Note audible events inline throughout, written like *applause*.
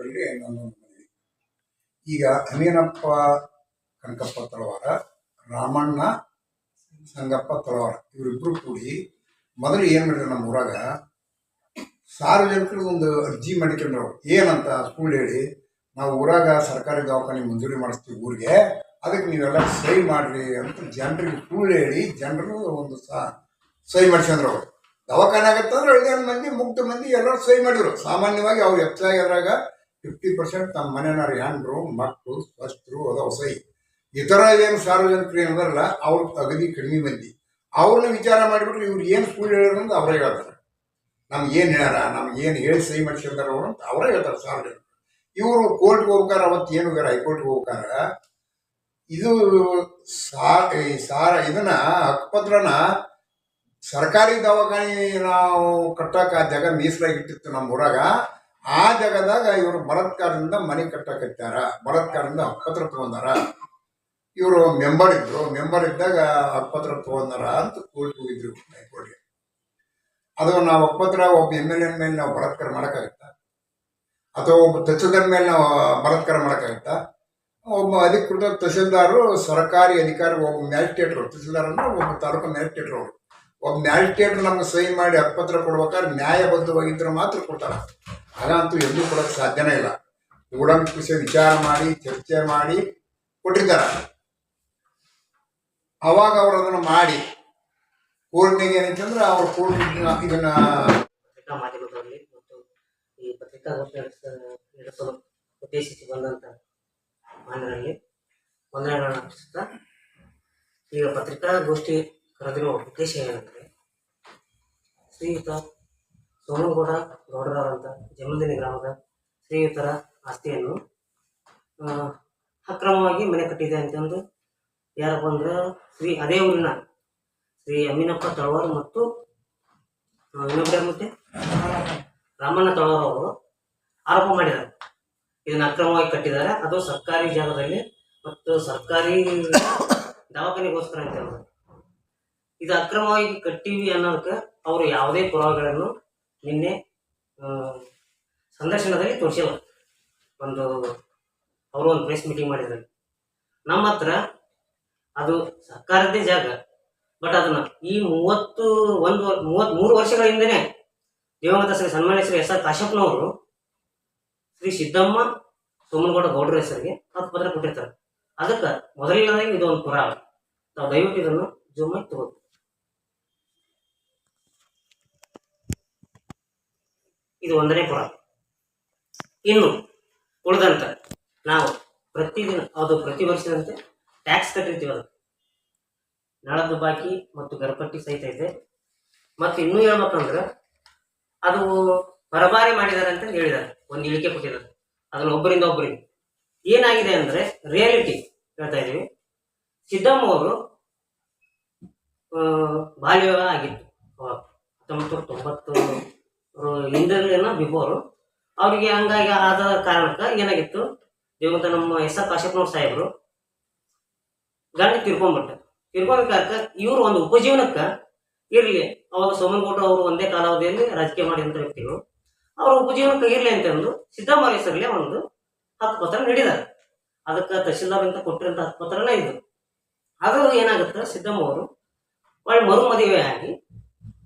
ಹತ್ತರಲ್ಲಿ ನನ್ನ ಈಗ ಅಮೀನಪ್ಪ ಕನಕಪ್ಪ ತಳವಾರ, ರಾಮಣ್ಣ ಸಂಗಪ್ಪ ತಳವಾರ, ಇವರಿಬ್ರು ಕೂಡಿ ಮೊದಲು ಏನು ಮಾಡಿದ್ರು ನಮ್ಮ ಊರಾಗ, ಸಾರ್ವಜನಿಕರಿಗೆ ಒಂದು ಅರ್ಜಿ ಮಾಡಿಕೊಂಡ್ರು. ಏನಂತ ಸ್ಕೂಲ್ ಹೇಳಿ, ನಾವು ಊರಾಗ ಸರ್ಕಾರಿ ದವಾಖಾನೆ ಮಂಜೂರಿ ಮಾಡಿಸ್ತೀವಿ ಊರಿಗೆ, ಅದಕ್ಕೆ ನೀವೆಲ್ಲ ಸಹಿ ಮಾಡ್ರಿ ಅಂತ ಜನರಿಗೆ ಸುಳ್ಳು ಹೇಳಿ ಜನರು ಒಂದು ಸಹ ಸಹಿ ಮಾಡಿಸ್ಕೊಂಡ್ರು ಅವರು. ದವಾಖಾನೆ ಆಗತ್ತಂದ್ರೆ ಐದಾರು ಮಂದಿ, ಮುಗ್ಧ ಮಂದಿ ಎಲ್ಲರೂ ಸಹಿ ಮಾಡಿದ್ರು. ಸಾಮಾನ್ಯವಾಗಿ ಅವ್ರು ಹೆಚ್ಚಾಗಿದ್ರಾಗ ಫಿಫ್ಟಿ ಪರ್ಸೆಂಟ್ ತಮ್ಮ ಮನೆಯವ್ರು ಹೆಣ್ಣರು ಮಕ್ಕಳು ಸ್ವಸ್ಥರು ಅದ ಸಹಿ ಇತರ ಏನು ಸಾರ್ವಜನಿಕರು ಏನದಾರಲ್ಲ ಅವ್ರ ಅಗದಿ ಕಡಿಮೆ ಮಂದಿ. ಅವ್ರನ್ನ ವಿಚಾರ ಮಾಡಿಬಿಟ್ರೆ ಇವ್ರು ಏನು ಸುಳ್ಳು ಹೇಳಿದ್ರು ಅಂತ ಅವರೇ ಹೇಳ್ತಾರೆ. ನಮ್ಗೆ ಏನು ಹೇಳ್ಯಾರ, ನಮ್ಗೆ ಏನು ಹೇಳಿ ಸಹಿ ಮಾಡಿಸ್ಕೊಂಡಾರ ಅವರು ಅಂತ ಅವರೇ ಹೇಳ್ತಾರೆ ಸಾರ್ವಜನಿಕರು. ಇವರು ಕೋರ್ಟ್ಗೆ ಹೋಗ್ಬೇಕಾರೆ ಅವತ್ತು ಏನು ಬೇರೆ ಹೈಕೋರ್ಟ್ಗೆ ಹೋಗ್ಬೇಕಾರೆ ಇದು ಸಾ ಸಾರ, ಇದನ್ನ ಹಕ್ಕುಪತ್ರನ ಸರ್ಕಾರಿ ದವಾಖಾನೆ ನಾವು ಕಟ್ಟಕ್ಕೆ ಆ ಜಾಗ ಮೀಸಲಾಗಿಟ್ಟಿತ್ತು ನಮ್ಮ ಊರಾಗ. ಆ ಜಾಗದಾಗ ಇವರು ಬಲತ್ಕಾರದಿಂದ ಮನೆ ಕಟ್ಟಕತ್ತಾರ ಬಲತ್ಕಾರದಿಂದ ಹಕ್ಕುಪತ್ರ ತಗೊಂಡಾರ. ಇವರು ಮೆಂಬರ್ ಇದ್ರು ಮೆಂಬರ್ ಇದ್ದಾಗ ಅರ್ಪತ್ರ ತಗೊಂಡಾರ ಅಂತ ಕೋರ್ಟ್ ಹೋಗಿದ್ರು ಹೈಕೋರ್ಟ್ಗೆ. ಅದು ನಾವು ಒಪ್ಪತ್ರ ಒಬ್ಬ ಎಂ ಎಲ್ ಎ ಮೇಲೆ ನಾವು ಬಲತ್ಕಾರ ಮಾಡೋಕ್ಕಾಗತ್ತಾ? ಅಥವಾ ಒಬ್ಬ ತಹಸೀಲ್ದಾರ್ ಮೇಲೆ ನಾವು ಬಲತ್ಕಾರ ಮಾಡೋಕ್ಕಾಗತ್ತಾ? ಒಬ್ಬ ಅಧಿಕೃತ ತಹಸೀಲ್ದಾರು, ಸರ್ಕಾರಿ ಅಧಿಕಾರಿ ಒಬ್ಬ ಮ್ಯಾಜಿಸ್ಟ್ರೇಟ್ರು, ತಹಸೀಲ್ದಾರ್ ಅಂದ್ರೆ ಒಬ್ಬ ತಾಲೂಕು ಮ್ಯಾಜಿಸ್ಟ್ರೇಟ್ರು ಅವರು. ಒಬ್ಬ ಮ್ಯಾಜಿಸ್ಟ್ರೇಟ್ ನಮ್ಗೆ ಸಹಿ ಮಾಡಿ ಹಕ್ಕುಪತ್ರ ಕೊಡ್ಬೇಕಾದ್ರೆ ನ್ಯಾಯಬದ್ಧವಾಗಿದ್ರೆ ಮಾತ್ರ ಕೊಡ್ತಾರೆ. ಅದಂತೂ ಎಲ್ಲೂ ಕೊಡೋಕೆ ಸಾಧ್ಯನೇ ಇಲ್ಲ. ಕೂಡಂಕುಷ ವಿಚಾರ ಮಾಡಿ, ಚರ್ಚೆ ಮಾಡಿ ಕೊಟ್ಟಿದ್ದಾರೆ. ಅವಾಗ ಅವರು ಅದನ್ನು ಮಾಡಿ ಕೋರ್ಟ್ನಾಗ ಏನಂತಂದ್ರೆ ಅವ್ರ ಕೋರ್ಟ್ ಇದನ್ನ ಪತ್ರಿಕಾ ಮಾಧ್ಯಮಗಳಲ್ಲಿ ಮತ್ತು ಈ ಪತ್ರಿಕಾಗೋಷ್ಠಿ ನಡೆಸ ನಡೆಸಲು ಉದ್ದೇಶಿಸಿ ಬಂದಂತ ಮಾನ್ಯರಲ್ಲಿ ವಂದನೆಗಳನ್ನು ಅರ್ಪಿಸುತ್ತಾ ಈಗ ಪತ್ರಿಕಾಗೋಷ್ಠಿ ಕರೆದಿರುವ ಉದ್ದೇಶ ಏನಂದರೆ ಶ್ರೀಯುತ ಸೋಮನಗೌಡ ಅಂತ ಜಮಂದಿನಿ ಗ್ರಾಮದ ಶ್ರೀಯುತರ ಆಸ್ತಿಯನ್ನು ಅಕ್ರಮವಾಗಿ ಮನೆ ಕಟ್ಟಿದೆ ಅಂತಂದು ಯಾರಪ್ಪ ಅಂದ್ರೆ ಶ್ರೀ, ಅದೇ ಊರಿನ ಶ್ರೀ ಅಮ್ಮಿನಪ್ಪ ತಳವಾರ್ ಮತ್ತು ಇನ್ನೊಬ್ಬರ ಮತ್ತೆ? ರಾಮಣ್ಣ ತಳವಾರ್ ಅವರು ಆರೋಪ ಮಾಡಿದ್ದಾರೆ. ಇದನ್ನ ಅಕ್ರಮವಾಗಿ ಕಟ್ಟಿದ್ದಾರೆ. ಅದು ಸರ್ಕಾರಿ ಜಾಗದಲ್ಲಿ ಮತ್ತು ಸರ್ಕಾರಿ *coughs* ದವಾಖಾನೆಗೋಸ್ಕರ ಅಂತ ಹೇಳಿದ್ರು ಇದು ಅಕ್ರಮವಾಗಿ ಕಟ್ಟಿವಿ ಅನ್ನೋದಕ್ಕೆ ಅವರು ಯಾವುದೇ ಪುರಾವೆಗಳನ್ನು ನಿನ್ನೆ ಸಂದರ್ಶನದಲ್ಲಿ ತೋರಿಸಿಲ್ಲ. ಒಂದು, ಅವರು ಒಂದು ಪ್ರೆಸ್ ಮೀಟಿಂಗ್ ಮಾಡಿದ್ದಾರೆ. ನಮ್ಮ ಹತ್ರ ಅದು ಸರ್ಕಾರದ್ದೇ ಜಾಗ. ಬಟ್ ಅದನ್ನ ಈ ಮೂವತ್ತು, ಒಂದು, ಮೂವತ್ತ್, ಮೂರು ವರ್ಷಗಳ ಹಿಂದೆನೆ ದಿವಂಗತ ಶ್ರೀ ಸನ್ಮಾನ್ಯ ಶ್ರೀ ಎಸ್ ಆರ್ ಕಾಶಪ್ಪನವರು ಶ್ರೀ ಸಿದ್ದಮ್ಮ ಸೋಮನಗೌಡ ಗೌಡ್ರ ಹೆಸರಿಗೆ ಹತ್ತು ಪತ್ರ ಕೊಟ್ಟಿರ್ತಾರೆ. ಅದಕ್ಕೆ ಇದು ಒಂದು ಪುರಾವೆ. ನಾವು ದಯವಿಟ್ಟು ಇದನ್ನು ಜೂಮ್ ಮಾಡಿ ತಗೋತೀವಿ ಇದು ಒಂದನೇ ಕೊಡ ಇನ್ನು ಉಳಿದಂತ ನಾವು ಪ್ರತಿದಿನ, ಅದು ಪ್ರತಿ ವರ್ಷದಂತೆ ಟ್ಯಾಕ್ಸ್ ಕಟ್ಟಿರ್ತೀವಿ ಅದು ನಳದ ಬಾಕಿ ಮತ್ತು ಗರ್ಭಟ್ಟಿ ಸಹಿತ ಇದೆ. ಮತ್ತು ಇನ್ನೂ ಹೇಳ್ಬೇಕಂದ್ರೆ, ಅದು ಪರಭಾರಿ ಮಾಡಿದ್ದಾರೆ ಅಂತ ಹೇಳಿದ್ದಾರೆ, ಒಂದು ಇಳಿಕೆ ಕೊಟ್ಟಿದ್ದಾರೆ. ಅದನ್ನು ಒಬ್ಬರಿಂದ ಒಬ್ಬರಿಗೆ. ಏನಾಗಿದೆ ಅಂದ್ರೆ ರಿಯಾಲಿಟಿ ಹೇಳ್ತಾ ಇದ್ದೀವಿ. ಸಿದ್ದಮ್ಮ ಅವರು ಬಾಲ್ಯ ಆಗಿತ್ತು. ಹತ್ತೊಂಬತ್ತು ತೊಂಬತ್ತು ಹಿಂದೆಲ್ಲ ಬಿಫೋರು ಅವರಿಗೆ ಹಂಗಾಗಿ ಆದ ಕಾರಣಕ್ಕೆ ಏನಾಗಿತ್ತು? ಇವಂತ ನಮ್ಮ ಎಸ್ ಆರ್ ಕಾಶ್ಯಪ್ನವ್ರ ಸಾಹೇಬರು ಗಂಡ ತಿರ್ಕೊಂಡ್ಬಿಟ್ಟ ತಿರ್ಕೊಬೇಕಾದ ಇವರು ಒಂದು ಉಪಜೀವನಕ್ಕ ಇರಲಿ. ಅವಾಗ ಸೋಮನಗೌಡ ಅವರು ಒಂದೇ ಕಾಲಾವಧಿಯಲ್ಲಿ ರಾಜಕೀಯ ಮಾಡಿದಂತ ವ್ಯಕ್ತಿಗಳು. ಅವರ ಉಪಜೀವನಕ್ಕೆ ಇರಲಿ ಅಂತಂದು ಸಿದ್ದರಾಮಯ್ಯ ಒಂದು ಹತ್ತು ಪತ್ರ ನೀಡಿದ್ದಾರೆ. ಅದಕ್ಕೆ ತಹಶೀಲ್ದಾರ್ ಅಂತ ಕೊಟ್ಟಿರೋಂಥ ಹತ್ತು ಪತ್ರನೇ ಇದು. ಅದು ಏನಾಗುತ್ತೆ? ಸಿದ್ದಮ್ಮ ಅವರು ಒಳ್ಳೆ ಮರು ಮದುವೆ ಆಗಿ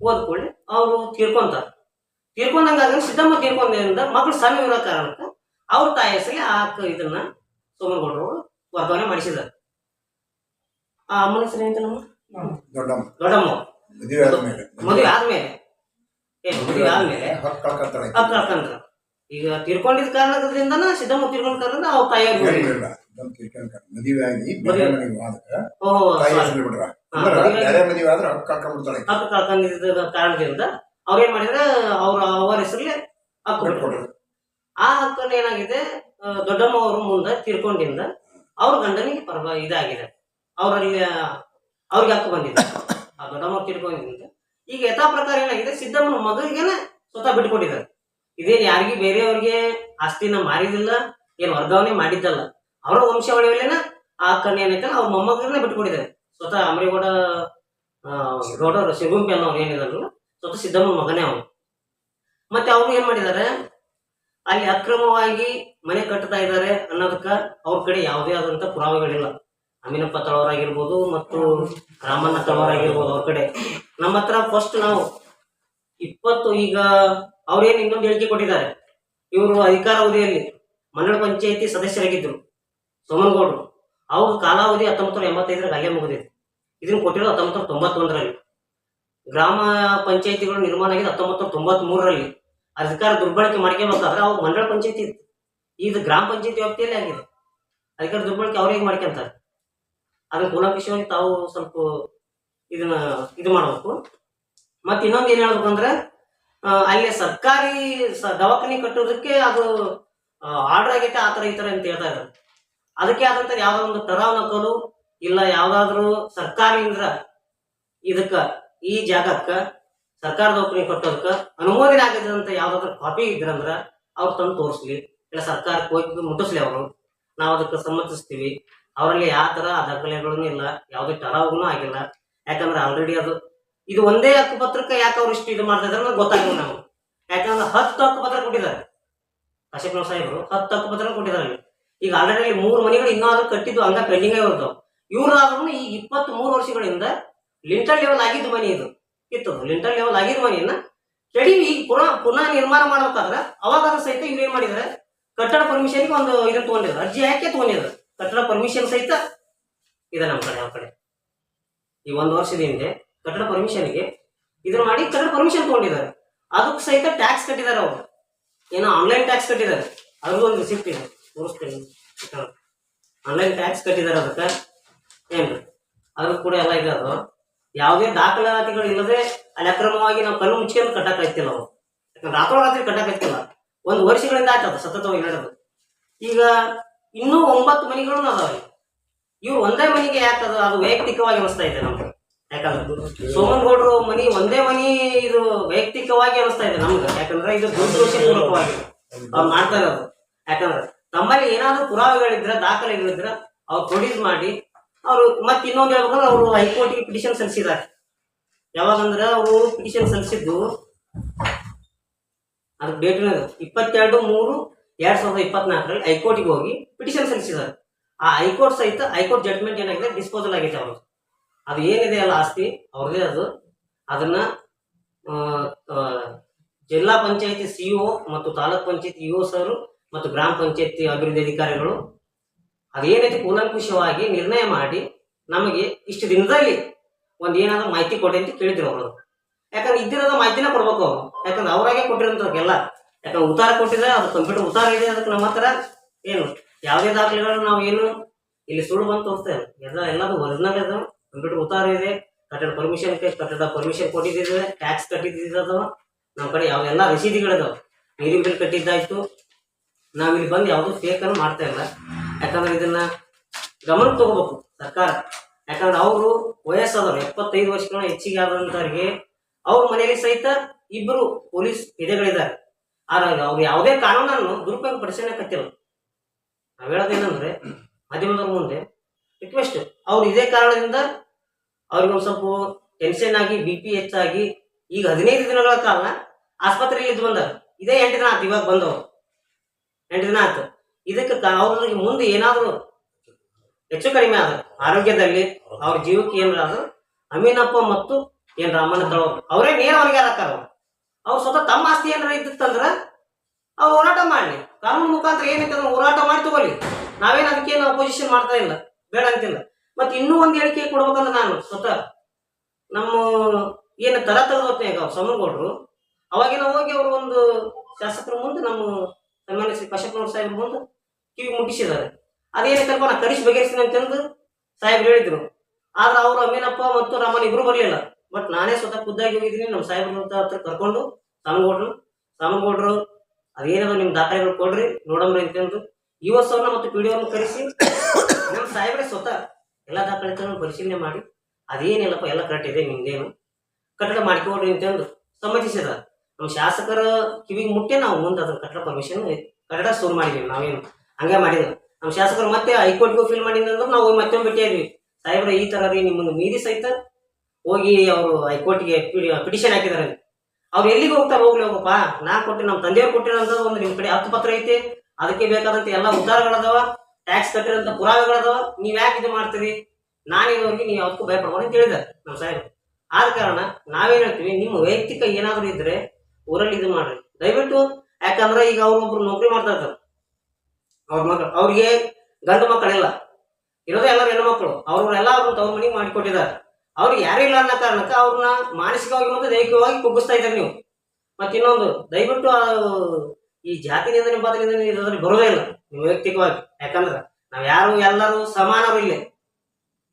ಓದ್ಕೊಳ್ಳಿ, ಅವರು ತೀರ್ಕೊಂತಾರೆ. ತೀರ್ಕೊಂಡಂಗಾಗ ಸಿದ್ದಮ್ಮ ತೀರ್ಕೊಂಡ್ರಿಂದ ಮಕ್ಕಳು ಸಣ್ಣ ಇರೋ ಕಾರಣಕ್ಕೆ ಅವ್ರ ತಾಯಿ ಹೆಸರಿಗೆ ಆ ಇದನ್ನ ಸೋಮನಗೌಡರು ವರ್ಗಾವಣೆ ಮಾಡಿಸಿದ್ದಾರೆ. ಆ ಅಮ್ಮನ ಹೆಸರು ಏನಂತ ನಮ್ಮ ದೊಡ್ಡಮ್ಮ. ದೊಡ್ಡಮ್ಮ. ಮದುವೆ ಆದ್ಮೇಲೆ. ಮದುವೆ ಆದ್ಮೇಲೆ. ಏ ಮದುವೆ ಆದ್ಮೇಲೆ. ಹತ್ತು ಕಳ್ಕೊಂತಾರೆ ಈಗ ತೀರ್ಕೊಂಡಿದ್ದ ಕಾರಣದಿಂದನ ಸಿದ್ದಮ್ಮ ತೀರ್ಕೊಂಡ ಕಾರಣದಿಂದ ಅವ್ರ ಮದುವೆ ಆಗಿ ಬೇರೆ ಮನೆಗೆ ಹೋದಾಗ ತಾಯಿ. ಹೆಸರು ಬಿಡ್ರ ಮದುವೆ ಆಗಿ- ಬೇರೆ ಮದುವೆ ಆದ್ರೆ ಕಳ್ಕೊಂಡ್ಬಿಡ್ತಾಳೆ. ಕಳ್ಕೊಂಡಿದ್ದ ಕಾರಣದಿಂದ ಅವ್ರೇನ್ ಮಾಡಿದ್ರೆ ಅವ್ರ ಅವರ ಹೆಸರಲ್ಲಿ ಹಕ್ಕು ಆ ಹಕ್ಕನ್ನ ಏನಾಗಿದೆ ದೊಡ್ಡಮ್ಮ ಅವರು ಮುಂದೆ ತೀರ್ಕೊಂಡಿಂದ ಅವ್ರ ಗಂಡನಿಗೆ ಪರವ ಇದಾಗಿದೆ. ಅವರಲ್ಲಿ ಅವ್ರಿಗೆ ಹಕ್ಕು ಬಂದಿದೆ. ಆ ದೊಡ್ಡಮ್ಮ ತೀರ್ಕೊಂಡಿದ್ದ ಈಗ ಯಥಾ ಪ್ರಕಾರ ಏನಾಗಿದೆ ಸಿದ್ದಮ್ಮನ ಮಗನಿಗೆನೆ ಸ್ವತಃ ಬಿಟ್ಕೊಟ್ಟಿದ್ದಾರೆ ಇದೇನ್ ಯಾರಿಗೆ ಬೇರೆಯವ್ರಿಗೆ ಆಸ್ತಿನ ಮಾರಿದಿಲ್ಲ ಏನ್ ವರ್ಗಾವಣೆ ಮಾಡಿದ್ದಲ್ಲ. ಅವರ ವಂಶಾವಳಿಯಲ್ಲೇನ ಆ ಹಕ್ಕನ್ನ ಏನೈತಲ್ಲ ಅವ್ರ ಮೊಮ್ಮಗನ್ನ ಬಿಟ್ಕೊಂಡಿದ್ದಾರೆ. ಸ್ವತಃ ಅಮರೇಗೌಡ ಆ, ಗೌಡ ಶಿಗುಂಪಿ ಅನ್ನೋರು ಏನಿದಾರಲ್ಲ ಸ್ವತಃ ಸಿದ್ದಮ್ಮನ ಮಗನೇ ಅವನು. ಮತ್ತೆ ಅವ್ರು ಏನ್ ಮಾಡಿದ್ದಾರೆ ಅಲ್ಲಿ ಅಕ್ರಮವಾಗಿ ಮನೆ ಕಟ್ತಾ ಇದ್ದಾರೆ ಅನ್ನೋದಕ್ಕ ಅವ್ರ ಕಡೆ ಯಾವುದೇ ಆದಂತ ಪುರಾವೆಗಳಿಲ್ಲ. ಅಮೀನಪ್ಪ ತಳವರಾಗಿರ್ಬೋದು ಮತ್ತು ರಾಮಣ್ಣ ತಳವರಾಗಿರ್ಬೋದು ಅವ್ರ ಕಡೆ. ನಮ್ಮ ಹತ್ರ ಫಸ್ಟ್ ನಾವು ಇಪ್ಪತ್ತು ಈಗ ಅವ್ರೇನು ಇನ್ನೊಂದು ಹೇಳಿಕೆ ಕೊಟ್ಟಿದ್ದಾರೆ. ಇವರು ಅಧಿಕಾರಾವಧಿಯಲ್ಲಿ ಮಂಡಳ ಪಂಚಾಯತಿ ಸದಸ್ಯರಾಗಿದ್ದರು. ಸೋಮನಗೌಡರು. ಅವ್ರ ಕಾಲಾವಧಿ ಹತ್ತೊಂಬತ್ತು ನೂರ ಎಂಬತ್ತೈದರಾಗ ಅಲ್ಲೇ ಮುಗಿದಿದೆ. ಇದನ್ನು ಕೊಟ್ಟಿರೋದು ಹತ್ತೊಂಬತ್ತು ತೊಂಬತ್ತೊಂದರಲ್ಲಿ. ಗ್ರಾಮ ಪಂಚಾಯತಿಗಳು ನಿರ್ಮಾಣ ಆಗಿದೆ ಹತ್ತೊಂಬತ್ತು ನೂರ ತೊಂಬತ್ತ್ ಮೂರರಲ್ಲಿ ಅಧಿಕಾರ ದುರ್ಬಳಕೆ ಮಾಡ್ಕೊಬೇಕಾದ್ರೆ ಅವು ಮಂಡಳ ಪಂಚಾಯತಿ ಇತ್ತು. ಇದು ಗ್ರಾಮ ಪಂಚಾಯತಿ ವ್ಯಾಪ್ತಿಯಲ್ಲಿ ಆಗಿದೆ. ಅಧಿಕಾರ ದುರ್ಬಳಕೆ ಅವ್ರಿಗೆ ಮಾಡ್ಕೊಂತಾರೆ? ಅದನ್ನ ಕೂಲಂಕಷವಾಗಿ ತಾವು ಸ್ವಲ್ಪ ಇದನ್ನ ಇದು ಮಾಡಬೇಕು. ಮತ್ತೆ ಇನ್ನೊಂದು ಏನ್ ಹೇಳ್ಬೇಕು ಅಂದ್ರೆ ಅಲ್ಲಿ ಸರ್ಕಾರಿ ದವಾಖಾನೆ ಕಟ್ಟೋದಕ್ಕೆ ಅದು ಆರ್ಡರ್ ಆಗೈತೆ ಆ ಥರ ಈ ತರ ಅಂತ ಹೇಳ್ತಾ ಇದ್ದಾರೆ. ಅದಕ್ಕೆ ಆದಂತ ಯಾವ್ದೋ ಒಂದು ಟರಾವ್ ನಕಲು ಇಲ್ಲ ಯಾವ್ದಾದ್ರು ಸರ್ಕಾರದಿಂದ ಇದಕ್ಕ ಈ ಜಾಗಕ್ಕ ಸರ್ಕಾರ ಒಪ್ಪಿಗೆ ಕಟ್ಟೋದಕ್ಕ ಅನುಮೋದನೆ ಆಗಿದ್ದಂತ ಯಾವ್ದಾದ್ರು ಕಾಪಿ ಇದ್ರಂದ್ರ ಅವ್ರು ತಂದು ತೋರಿಸ್ಲಿ. ಇಲ್ಲ ಸರ್ಕಾರಕ್ಕೆ ಹೋಗಿ ಮುಟ್ಟಿಸ್ಲಿ ಅವರು. ನಾವು ಅದಕ್ಕೆ ಸಮ್ಮತಿಸ್ತೀವಿ. ಅವರಲ್ಲಿ ಯಾವ ತರ ಆ ದಾಖಲೆಗಳೂ ಇಲ್ಲ, ಯಾವುದೇ ಟರಾವ್ಗೂ ಆಗಿಲ್ಲ. ಯಾಕಂದ್ರೆ ಆಲ್ರೆಡಿ ಅದು ಇದು ಒಂದೇ ಹಕ್ಕು ಪತ್ರಕ್ಕೆ ಯಾಕೆ ಅವ್ರು ಇಷ್ಟು ಇದು ಮಾಡ್ತಾ ಇದ್ರೆ ಗೊತ್ತಾಗಿಲ್ಲ ನಾವು ಯಾಕಂದ್ರೆ ಹತ್ತು ಹಕ್ಕು ಪತ್ರ ಕೊಟ್ಟಿದ್ದಾರೆ ಕಾಶಪ್ಪನವ್ರ ಸಾಹೇಬರು ಹತ್ತು ಹಕ್ಕು ಪತ್ರ ಕೊಟ್ಟಿದ್ದಾರೆ. ಈಗ ಆಲ್ರೆಡಿ ಮೂರು ಮನೆಗಳು ಅದು ಕಟ್ಟಿದ್ದು ಹಂಗ ಪೆಂಡಿಂಗ್ ಇರ್ತಾವ ಇವ್ರಾದ್ರೂ ಈ ಇಪ್ಪತ್ತ್ ಮೂರು ವರ್ಷಗಳಿಂದ ಲಿಂಟರ್ ಲೆವೆಲ್ ಆಗಿದ್ದು ಮನೆ ಇದು. ಇತ್ತು. ಲಿಂಟರ್ ಲೆವೆಲ್ ಆಗಿದ್ದ ಮನೆಯನ್ನ ರೆಡಿ ಈಗ ಪುನಃ ಪುನಃ ನಿರ್ಮಾಣ ಮಾಡಬೇಕಾದ್ರೆ ಅವಾಗ ಸಹಿತ ಇವ್ರು ಏನ್ ಮಾಡಿದ್ರೆ? ಕಟ್ಟಡ ಪರ್ಮಿಷನ್ಗೆ ಒಂದು ಇದನ್ನ ತಗೊಂಡಿದ್ರು. ಅರ್ಜಿ ಯಾಕೆ ತಗೊಂಡಿದ್ರು. ಕಟ್ಟಡ ಪರ್ಮಿಷನ್ ಸಹಿತ ಇದೆ ನಮ್ಮ ಕಡೆ ಆ ಕಡೆ. ಈ ಒಂದು ವರ್ಷದ ಹಿಂದೆ ಕಟ್ಟಡ ಪರ್ಮಿಷನ್ಗೆ ಇದನ್ನ ಮಾಡಿ ಕಟ್ಟಡ ಪರ್ಮಿಷನ್ ತಗೊಂಡಿದ್ದಾರೆ. ಅದಕ್ಕೆ ಸಹಿತ ಟ್ಯಾಕ್ಸ್ ಕಟ್ಟಿದ್ದಾರೆ ಅವರು. ಏನೋ ಆನ್ಲೈನ್ ಟ್ಯಾಕ್ಸ್ ಕಟ್ಟಿದ್ದಾರೆ. ಅದ್ರದ್ದು ಒಂದು ರಿಸಿಪ್ಟ್ ಇದೆ. ತೋರಿಸ್ತೀನಿ. ಆನ್ಲೈನ್ ಟ್ಯಾಕ್ಸ್ ಕಟ್ಟಿದ್ದಾರೆ ಅದಕ್ಕೆ. ಏನ್ರಿ? ಅದ್ರ ಕೂಡ ಎಲ್ಲ ಇದೆ ಅದು. ಯಾವುದೇ ದಾಖಲಾತಿಗಳು ಇಲ್ಲದೆ ಅಲ್ಲಿ ಅಕ್ರಮವಾಗಿ ನಾವು ಕಲ್ಲು ಮುಚ್ಕೊಂಡು ಕಟ್ಟಕ್ ನಾವು ಯಾಕಂದ್ರೆ ರಾತ್ರೋರಾತ್ರಿ ಕಟ್ಟಕ್ ಆಗ್ತಿಲ್ಲ. ಒಂದು ವರ್ಷಗಳಿಂದ ಆಯ್ತದ ಸತತವಾಗಿ ನಡೆದು. ಈಗ ಇನ್ನೂ ಒಂಬತ್ತು ಮನೆಗಳು ಅದಾವೆ. ಇವ್ರು ಒಂದೇ ಮನೆಗೆ ಯಾಕದು ಅದು ವೈಯಕ್ತಿಕವಾಗಿ ಅನಿಸ್ತಾ ಇದೆ ನಮ್ಗೆ? ಯಾಕಂದ್ರೆ ಸೋಮನಗೌಡರು ಮನಿ ಒಂದೇ ಮನಿ ಇದು ವೈಯಕ್ತಿಕವಾಗಿ ಅನಿಸ್ತಾ ಇದೆ ನಮ್ಗೆ. ಯಾಕಂದ್ರೆ ಇದು ದುರ್ದೋಷಪೂರ್ವಕವಾಗಿ ಅವ್ರು ಮಾಡ್ತಾರೆ ಅದು ಯಾಕಂದ್ರೆ ತಮ್ಮಲ್ಲಿ ಏನಾದ್ರೂ ಪುರಾವೆಗಳಿದ್ರೆ, ದಾಖಲೆಗಳಿದ್ರೆ ಅವ್ರು ಪ್ರೊಡ್ಯೂಸ್ ಮಾಡಿ ಅವರು ಮತ್ತೆ ಇನ್ನೊಂದು ಹೇಳ್ಬೇಕಂದ್ರೆ ಅವರು ಹೈಕೋರ್ಟ್ಗೆ ಪಿಟಿಷನ್ ಸಲ್ಲಿಸಿದ್ದಾರೆ ಯಾವಾಗಂದ್ರೆ ಅವರು ಪಿಟಿಷನ್ ಸಲ್ಲಿಸಿದ್ದು ಅದಕ್ಕೆ ಡೇಟ್ ಇಪ್ಪತ್ತೆರಡು ಮೂರು ಎರಡ್ ಸಾವಿರದ ಇಪ್ಪತ್ನಾಲ್ಕರಲ್ಲಿ ಹೈಕೋರ್ಟಿಗೆ ಹೋಗಿ ಪಿಟಿಷನ್ ಸಲ್ಲಿಸಿದ್ದಾರೆ ಆ ಹೈಕೋರ್ಟ್ ಸಹಿತ ಹೈಕೋರ್ಟ್ ಜಡ್ಜ್ಮೆಂಟ್ ಏನಾಗಿದೆ? ಡಿಸ್ಪೋಸಲ್ ಆಗೈತೆ ಅವರು ಅದು ಏನಿದೆ ಅಲ್ಲ ಆಸ್ತಿ? ಅವ್ರದೇ ಅದು. ಅದನ್ನ ಜಿಲ್ಲಾ ಪಂಚಾಯತಿ ಸಿಇಒ ಮತ್ತು ತಾಲೂಕ್ ಪಂಚಾಯತಿ ಇಒ ಸರ್ ಮತ್ತು ಗ್ರಾಮ ಪಂಚಾಯತಿ ಅಭಿವೃದ್ಧಿ ಅಧಿಕಾರಿಗಳು ಅದೇನೈತಿ ಕೂಲಂಕುಷವಾಗಿ ನಿರ್ಣಯ ಮಾಡಿ ನಮಗೆ ಇಷ್ಟು ದಿನದಲ್ಲಿ ಒಂದು ಏನಾದ್ರು ಮಾಹಿತಿ ಕೊಡಿ ಅಂತ ಕೇಳಿದ್ರು ಅವರು. ಯಾಕಂದ್ರೆ ಇದ್ದಿರೋದ ಮಾಹಿತಿನ ಕೊಡ್ಬೇಕು ಅವರು. ಯಾಕಂದ್ರೆ ಅವರಾಗೆ ಕೊಟ್ಟಿರೋಂಥವ್ರಿಗೆಲ್ಲ. ಯಾಕಂದ್ರೆ ಉತ್ತಾರ ಕೊಟ್ಟಿದ್ರೆ ಅದು ಕಂಪ್ಯೂಟರ್ ಉತ್ತಾರ ಇದೆ ಅದಕ್ಕೆ ನಮ್ಮ ಹತ್ರ ಏನು ಯಾವುದೇ ದಾಖಲೆಗಳು ನಾವು ಏನು ಇಲ್ಲಿ ಸುಳ್ಳು ಬಂದು ತೋರಿಸ್ತೇವೆ ಎಲ್ಲ ಎಲ್ಲದೂ ಒರಿಜಿನಲ್ ಇದೆ. ಕಂಪ್ಯೂಟರ್ ಉತ್ತಾರ ಇದೆ. ಕಟ್ಟಡ ಪರ್ಮಿಷನ್ ಕಟ್ಟಡ ಪರ್ಮಿಷನ್ ಕೊಟ್ಟಿದ್ದಿದೆ. ಟ್ಯಾಕ್ಸ್ ಕಟ್ಟಿದ್ದು ನಮ್ಮ ಕಡೆ ಯಾವೆಲ್ಲ ರಸೀದಿಗಳಿದಾವೆ. ನೀರಿನ ಬಿಲ್ ಕಟ್ಟಿದ್ದಾಯ್ತು. ನಾವಿಲ್ಲಿ ಬಂದು ಯಾವುದು ಫೇಕನ್ನು ಮಾಡ್ತಾ ಇಲ್ಲ. ಯಾಕಂದ್ರೆ ಇದನ್ನ ಗಮನ ತಗೋಬೇಕು ಸರ್ಕಾರ. ಯಾಕಂದ್ರೆ ಅವರು ವಯಸ್ಸಾದವರು, ಎಪ್ಪತ್ತೈದು ವರ್ಷಗಳ ಹೆಚ್ಚಿಗೆ ಆದಂತವ್ರಿಗೆ ಅವ್ರ ಮನೆಯಲ್ಲಿ ಸಹಿತ ಇಬ್ಬರು ಪೊಲೀಸ್ ಎದೆಗಳಿದ್ದಾರೆ ಆದ್ರೆ ಅವ್ರು ಯಾವುದೇ ಕಾನೂನನ್ನು ದುರುಪಯೋಗ ಪಡಿಸೋಣಕತ್ತಿಲ್ಲ ನಾವ್ ಹೇಳೋದೇನಂದ್ರೆ, ಮಾಧ್ಯಮದವ್ರ ಮುಂದೆ ರಿಕ್ವೆಸ್ಟ್ ಅವ್ರು ಇದೇ ಕಾರಣದಿಂದ ಅವ್ರಿಗೆ ಒಂದ್ ಸ್ವಲ್ಪ ಟೆನ್ಷನ್ ಆಗಿ ಬಿ ಪಿ ಹೆಚ್ಚಾಗಿ ಈಗ ಹದಿನೈದು ದಿನಗಳ ಕಾಲ ಆಸ್ಪತ್ರೆಯಲ್ಲಿ ಇದ್ದು ಬಂದಾರ ಇದೇ ಎಂಟು ದಿನ ಆಯ್ತು ಇವಾಗ ಬಂದವರು. ಎಂಟು ದಿನ ಆಯ್ತು ಇದಕ್ಕೆ ಅವ್ರಿಗೆ ಮುಂದೆ ಏನಾದರೂ ಹೆಚ್ಚು ಕಡಿಮೆ ಆದ ಆರೋಗ್ಯದಲ್ಲಿ ಅವ್ರ ಜೀವಕ್ಕೆ ಏನಾದ್ರು ಅಮೀನಪ್ಪ ಮತ್ತು ಏನ್ ರಾಮಣ್ಣ ತಳವ್ರು ಅವರೇ ನೇರವಾಗಿ ಹಾಕಾರ ಅವ್ರು. ಅವ್ರು ಸ್ವತಃ ತಮ್ಮ ಆಸ್ತಿ ಏನಾರ ಇದ್ದಿತ್ತಂದ್ರ ಅವ್ರು ಹೋರಾಟ ಮಾಡಲಿ. ಕಾನೂನು ಮುಖಾಂತರ ಏನೈತೆ ಹೋರಾಟ ಮಾಡಿ ತಗೊಳ್ಳಿ ನಾವೇನು ಅದಕ್ಕೇನು ಅಪೋಸಿಷನ್ ಮಾಡ್ತಾ ಇಲ್ಲ, ಬೇಡ ಅಂತಿಲ್ಲ. ಮತ್ತೆ ಇನ್ನೂ ಒಂದು ಹೇಳಿಕೆ ಕೊಡ್ಬೇಕಂದ್ರೆ ನಾನು ಸ್ವತಃ ನಮ್ಮ ಏನು ತರ ತೆಗೆದು ಈಗ ಸೋಮನಗೌಡರು ಅವಾಗಿನ ಹೋಗಿ ಅವರು ಒಂದು ಶಾಸಕರ ಮುಂದೆ ನಮ್ಮ ಸನ್ಮಾನ್ಯ ಶ್ರೀ ಕಶ್ಯಪನವ್ರ ಸಾಹೇಬ್ರ ಮುಂದೆ ಕಿವಿ ಮುಟ್ಟಿಸಿದ್ದಾರೆ. ಅದೇನಕ್ಕಪ್ಪ ನಾ ಕಡಿಸಿ ಬಗೆಹರಿಸ್ತೀನಿ ಅಂತಂದು ಸಾಹೇಬ್ರು ಹೇಳಿದ್ರು. ಆದ್ರೆ ಅವರು ಅಮೀನಪ್ಪ ಮತ್ತು ರಾಮನ್ ಇಬ್ರು ಬರಲಿಲ್ಲ. ಬಟ್ ನಾನೇ ಸ್ವತಃ ಖುದ್ದಾಗಿ ಹೋಗಿದ್ದೀನಿ. ನಮ್ಮ ಸಾಹೇಬ್ರ ಹತ್ರ ಕರ್ಕೊಂಡು ಸಾಮನಗೌಡ್ರು ಸಾಮನಗೌಡ್ರು ಅದೇನದು ನಿಮ್ಮ ದಾಖಲೆಗಳು ಕೊಡ್ರಿ, ನೋಡಮ್ರಿ ಅಂತಂದು ಅವ್ರನ್ನ ಮತ್ತು ಪಿ ಡಿ ಕರೆಸಿ ನಮ್ಮ ಸಾಹೇಬ್ರೆ ಸ್ವತಃ ಎಲ್ಲ ದಾಖಲೆಗಳನ್ನು ಪರಿಶೀಲನೆ ಮಾಡಿ, ಅದೇನಿಲ್ಲಪ್ಪ, ಎಲ್ಲ ಕರೆಕ್ಟ್ ಇದೆ, ನಿಮ್ದೇನು? ಕಟ್ಟಡ ಮಾಡ್ಕೊಡ್ರಿ ಅಂತಂದು ಸಮ್ಮತಿಸಿದ ನಮ್ಮ ಶಾಸಕರ ಕಿವಿಗೆ ಮುಟ್ಟೆ ನಾವು ಮುಂದೆ ಅದನ್ನ ಕಟ್ಟಡ ಪರ್ಮಿಷನ್ ಕಟ್ಟಡ ಶುರು ಮಾಡಿದ್ದೀವಿ ನಾವೇನು. ಹಂಗೆ ಮಾಡಿದ್ರು. ನಮ್ಮ ಶಾಸಕರು ಮತ್ತೆ ಹೈಕೋರ್ಟ್ಗೂ ಫೀಲ್ ಮಾಡಿದ್ರೆ ನಾವು ಹೋಗಿ ಮತ್ತೊಮ್ಮೆ ಭೇಟಿಯಾದ್ವಿ ಸಾಹೇಬ್ರ, ಈ ಥರ ರೀ ನಿಮ್ಮನ್ನು ಮೀರಿ ಸಹಿತ ಹೋಗಿ ಅವರು ಹೈಕೋರ್ಟ್ಗೆ ಪಿಟಿಷನ್ ಹಾಕಿದ್ದಾರೆ. ಅವ್ರು ಎಲ್ಲಿಗೆ ಹೋಗ್ತಾರೆ ಹೋಗ್ಲಿ ಹೋಗಪ್ಪ. ನಾ ಕೊಟ್ಟಿ ನಮ್ಮ ತಂದೆಯವ್ರು ಕೊಟ್ಟಿರೋಂಥ ಒಂದು ನಿಮ್ಮ ಕಡೆ ಹತ್ತು ಪತ್ರ ಐತಿ. ಅದಕ್ಕೆ ಬೇಕಾದಂತ ಎಲ್ಲ ಉದ್ದಾರಗಳದಾವ ಟ್ಯಾಕ್ಸ್ ಕಟ್ಟಿರೋಂಥ ಪುರಾವೆಗಳದಾವ ನೀವು ಯಾಕೆ ಇದು ಮಾಡ್ತೀರಿ? ನಾನು ಹೋಗಿ ನೀವು ಯಾವತ್ತೂ ಭಯಪಡ್ಬೋದು ಅಂತ ಹೇಳಿದ್ದಾರೆ ನಮ್ಮ ಸಾಹೇಬ್ ಆದ ಕಾರಣ ನಾವೇನ್ ಹೇಳ್ತೀವಿ, ನಿಮ್ಮ ವೈಯಕ್ತಿಕ ಏನಾದರೂ ಇದ್ರೆ ಊರಲ್ಲಿ ಇದು ಮಾಡ್ರಿ. ದಯವಿಟ್ಟು ಯಾಕಂದ್ರೆ ಈಗ ಅವ್ರೊಬ್ರು ನೌಕರಿ ಮಾಡ್ತಾ ಇರ್ತಾರೆ. ಅವ್ರ ಮಕ್ಕಳು ಅವ್ರಿಗೆ ಗಂಡು ಮಕ್ಕಳಿಲ್ಲ ಇರೋದೇ ಎಲ್ಲರೂ ಹೆಣ್ಣು ಮಕ್ಕಳು. ಅವ್ರನ್ನೆಲ್ಲ ಅವ್ರನ್ನ ತವ್ರ ಮನೆಗೆ ಮಾಡಿಕೊಟ್ಟಿದ್ದಾರೆ. ಅವ್ರಿಗೆ ಯಾರು ಇಲ್ಲ ಅನ್ನೋ ಕಾರಣಕ್ಕೆ ಅವ್ರನ್ನ ಮಾನಸಿಕವಾಗಿ ಮತ್ತು ದೈಹಿಕವಾಗಿ ಕುಗ್ಗಿಸ್ತಾ ಇದ್ದಾರೆ ನೀವು. ಮತ್ತೆ ಇನ್ನೊಂದು, ದಯವಿಟ್ಟು ಈ ಜಾತಿ ನಿಂದನೆ ಪಾತ್ರ ಬರೋದೇ ಇಲ್ಲ ವೈಯಕ್ತಿಕವಾಗಿ. ಯಾಕಂದ್ರೆ ನಾವು ಯಾರು ಎಲ್ಲರೂ ಸಮಾನರು ಇಲ್ಲಿ.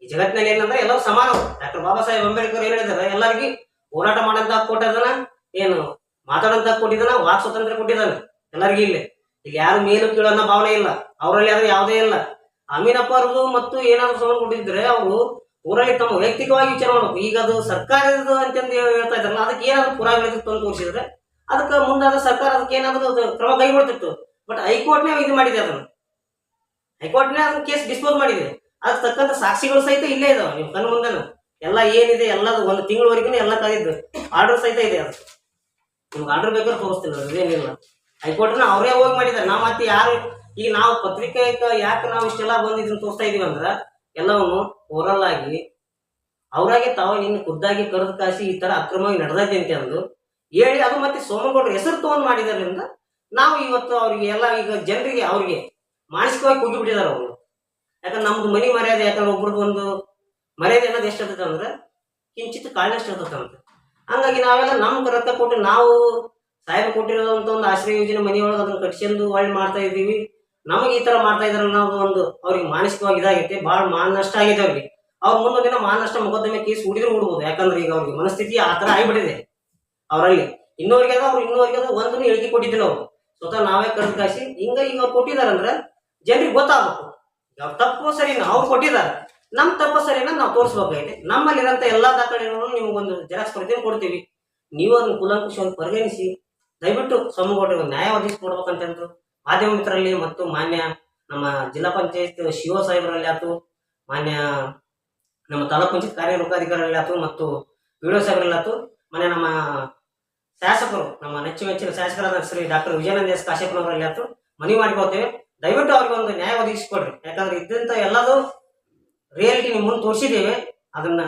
ಈ ಜಗತ್ತಿನಲ್ಲಿ ಏನಂದ್ರೆ ಎಲ್ಲರೂ ಸಮಾನರು. ಡಾಕ್ಟರ್ ಬಾಬಾ ಸಾಹೇಬ್ ಅಂಬೇಡ್ಕರ್ ಏನ್ ಹೇಳಿದಾರೆ ಎಲ್ಲರಿಗೂ ಹೋರಾಟ ಮಾಡಂತ ಕೊಟ್ಟದನ್ನ ಏನು ಮಾತಾಡಂತ ಕೊಟ್ಟಿದ್ದಾನ ವಾಕ್ ಸ್ವಾತಂತ್ರ್ಯ ಕೊಟ್ಟಿದ್ದಾನೆ. ಎಲ್ಲರಿಗೂ ಇಲ್ಲಿ. ಇಲ್ಲಿ ಯಾರು ಮೇಲು ಕೀಳು ಅನ್ನೋ ಭಾವನೆ ಇಲ್ಲ. ಅವರಲ್ಲಿ ಅದು ಯಾವುದೇ ಇಲ್ಲ. ಅಮೀನಪ್ಪ ಅವ್ರದ್ದು ಮತ್ತು ಏನಾದ್ರು ಸಮಾನ ಕೊಟ್ಟಿದ್ರೆ ಅವರು ಊರಲ್ಲಿ ತಮ್ಮ ವೈಯಕ್ತಿಕವಾಗಿ ವಿಚಾರ ಮಾಡಬೇಕು. ಈಗ ಅದು ಸರ್ಕಾರದ ಅಂತಂದು ಹೇಳ್ತಾ ಇದ್ರಲ್ಲ ಅದಕ್ಕೆ ಏನಾದ್ರು ಪುರಾವೆಗಳಿತ್ತು ಅಂತ ತೋರಿಸಿದ್ರೆ ಅದಕ್ಕೆ ಮುಂದಾದ ಸರ್ಕಾರ ಅದಕ್ಕೆ ಏನಾದ್ರು ಕ್ರಮ ಕೈಗೊಳ್ತಿತ್ತು. ಬಟ್ ಹೈಕೋರ್ಟ್ನೇ ಇದು ಮಾಡಿದೆ ಅದನ್ನು. ಹೈಕೋರ್ಟ್ನೇ ಅದನ್ನ ಕೇಸ್ ಡಿಸ್ಪೋಸ್ ಮಾಡಿದೆ. ಅದಕ್ಕೆ ತಕ್ಕಂತ ಸಾಕ್ಷಿಗಳು ಸಹಿತ ಇಲ್ಲೇ ಇದಾವೆ ನಿಮ್ಮ ಕಣ್ಣು ಮುಂದೆ ಎಲ್ಲ ಏನಿದೆ ಎಲ್ಲದು ಒಂದು ತಿಂಗಳವರೆಗೂ ಎಲ್ಲ ಕಾದಿದ್ದು ಆರ್ಡರ್ ಸಹಿತ ಇದೆ ಅದು. ನಿಮ್ಗೆ ಆರ್ಡರ್ ಬೇಕಾದ್ರೆ ತೋರಿಸ್ತಿಲ್ಲ ಅದೇನಿಲ್ಲ. ಹೈಕೋರ್ಟ್ನ ಅವರೇ ಹೋಗಿ ಮಾಡಿದ್ದಾರೆ ನಾವು ಮತ್ತೆ ಯಾರು ಈಗ ನಾವು ಪತ್ರಿಕೆ ಯಾಕೆ ನಾವು ಇಷ್ಟೆಲ್ಲ ಬಂದಿದ್ರು ತೋರಿಸ್ತಾ ಇದೀವಿ ಅಂದ್ರೆ, ಎಲ್ಲವನ್ನು ಓರಲ್ ಆಗಿ ಅವರಾಗೆ ತಾವ ನಿನ್ನ ಖುದ್ದಾಗಿ ಕರೆದು ಕಾಸಿ ಈ ತರ ಅಕ್ರಮವಾಗಿ ನಡೆದೈತೆ ಅಂತ ಅಂದು ಹೇಳಿ ಅದು ಮತ್ತೆ ಸೋಮಗೌಡರ ಹೆಸರು ತಗೊಂಡು ಮಾಡಿದಾರಿಂದ ನಾವು ಇವತ್ತು ಅವ್ರಿಗೆ ಎಲ್ಲ ಈಗ ಜನರಿಗೆ ಅವ್ರಿಗೆ ಮಾನಸಿಕವಾಗಿ ಕುಗ್ಗಿಬಿಟ್ಟಿದ್ದಾರೆ ಅವರು. ಯಾಕಂದ್ರೆ ನಮ್ದು ಮನಿ ಮರ್ಯಾದೆ ಯಾಕಂದ್ರೆ ಒಬ್ರದ್ದು ಒಂದು ಮರ್ಯಾದೆ ಅನ್ನೋದು ಎಷ್ಟು ಅಂದ್ರೆ, ಕಿಂಚಿತ್ ಕಾಳಿನಷ್ಟು ಇರ್ತದಂತೆ ಹಂಗಾಗಿ ನಾವೆಲ್ಲ ನಮ್ಮ ರಕ್ತ ಕೊಟ್ಟು ನಾವು ಸಾಹೇಬ ಕೊಟ್ಟಿರೋದಂತ ಒಂದು ಆಶ್ರಯ ಯೋಜನೆ ಮನೆಯೊಳಗೆ ಅದನ್ನ ಕಟ್ಸ್ಕೊಂಡು ಒಳ್ಳೆ ಮಾಡ್ತಾ ಇದ್ದೀವಿ. ನಮಗೆ ಈ ತರ ಮಾಡ್ತಾ ಇದಾರೆ ಅನ್ನೋದು ಒಂದು ಅವ್ರಿಗೆ ಮಾನಸಿಕವಾಗಿ ಇದಾಗೈತೆ. ಭಾಳ ಮಾನ ನಷ್ಟ ಆಗೈತೆ ಅವ್ರಿಗೆ. ಅವ್ರ ಮುಂದೊಂದು ದಿನ ಮಾನ ನಷ್ಟ ಮೊಕದ್ದಮೆ ಕೇಸ್ ಹುಡಿದ್ರು ಹುಡ್ಬೋದು ಯಾಕಂದ್ರೆ ಈಗ ಅವ್ರಿಗೆ ಮನಸ್ಥಿತಿ ಆ ತರ ಆಗಿಬಿಟ್ಟಿದೆ ಅವರಲ್ಲಿ. ಇನ್ನೋರಿಗೆ ಅದ ಅವ್ರು ಇನ್ನೋರಿಗೆ ಅದ ಒಂದನ್ನು ಹೇಳಿಕೆ ಕೊಟ್ಟಿದ್ದಿಲ್ಲ ಅವರು. ಸ್ವತಃ ನಾವೇ ಕರೆದು ಕಾಸಿ ಹಿಂಗ ಈಗ ಅವ್ರು ಕೊಟ್ಟಿದಾರಂದ್ರೆ ಜನರಿಗೆ ಗೊತ್ತಾಗಬೇಕು. ಅವ್ರ ತಪ್ಪು ಸರಿನ ಅವ್ರು ಕೊಟ್ಟಿದ್ದಾರೆ. ನಮ್ಮ ತಪ್ಪು ಸರಿನ ನಾವು ತೋರಿಸ್ಬೇಕಾಗೈತೆ ನಮ್ಮಲ್ಲಿರೋಂಥ ಎಲ್ಲಾ ದಾಖಲೆಗಳನ್ನು ನಿಮ್ಗೊಂದು ಜೆರಾಕ್ಸ್ ಪ್ರತಿಯನ್ನು ಕೊಡ್ತೀವಿ. ನೀವು ಅದನ್ನ ಕುಲಂಕುಷವಾಗಿ ಪರಿಗಣಿಸಿ ದಯವಿಟ್ಟು ಸೋಮಗೌಡರಿಗೆ ನ್ಯಾಯ ಒದಗಿಸ್ಕೊಡ್ಬೇಕಂತಂದು ಮಾಧ್ಯಮ ಮಿತ್ರರಲ್ಲಿ ಮತ್ತು ಮಾನ್ಯ ನಮ್ಮ ಜಿಲ್ಲಾ ಪಂಚಾಯತ್ ಶಿವ ಸಾಹೇಬರಲ್ಲಿ ಆಯ್ತು, ಮಾನ್ಯ ನಮ್ಮ ತಾಲೂಕು ಪಂಚಾಯತ್ ಕಾರ್ಯನಿರ್ವಾಹಕಾಧಿಕಾರಿಗಳಲ್ಲಿ ಆಯ್ತು ಮತ್ತು ವಿಡಿಯೋ ಸಾಹೇಬರಲ್ಲಿ ಆಯ್ತು. ಮನೆ ನಮ್ಮ ಶಾಸಕರು, ನಮ್ಮ ನೆಚ್ಚು ಮೆಚ್ಚಿನ ಶಾಸಕರಾದ ಶ್ರೀ ಡಾಕ್ಟರ್ ವಿಜಯಾನಂದ ಎಸ್ ಕಾಶ್ಯಪ್ಪನವರಲ್ಲಿ ಆಯ್ತು. ಮನವಿ ಮಾಡಿಕೊಳ್ತೇವೆ. ದಯವಿಟ್ಟು ಅವ್ರಿಗೆ ಒಂದು ನ್ಯಾಯ ಒದಗಿಸಿಕೊಡ್ರಿ. ಯಾಕಂದ್ರೆ ಇದ್ದಂತ ಎಲ್ಲದೂ ರಿಯಾಲಿಟಿ ನಿಮ್ಮ ಮುಂದೆ ತೋರಿಸಿದ್ದೇವೆ. ಅದನ್ನ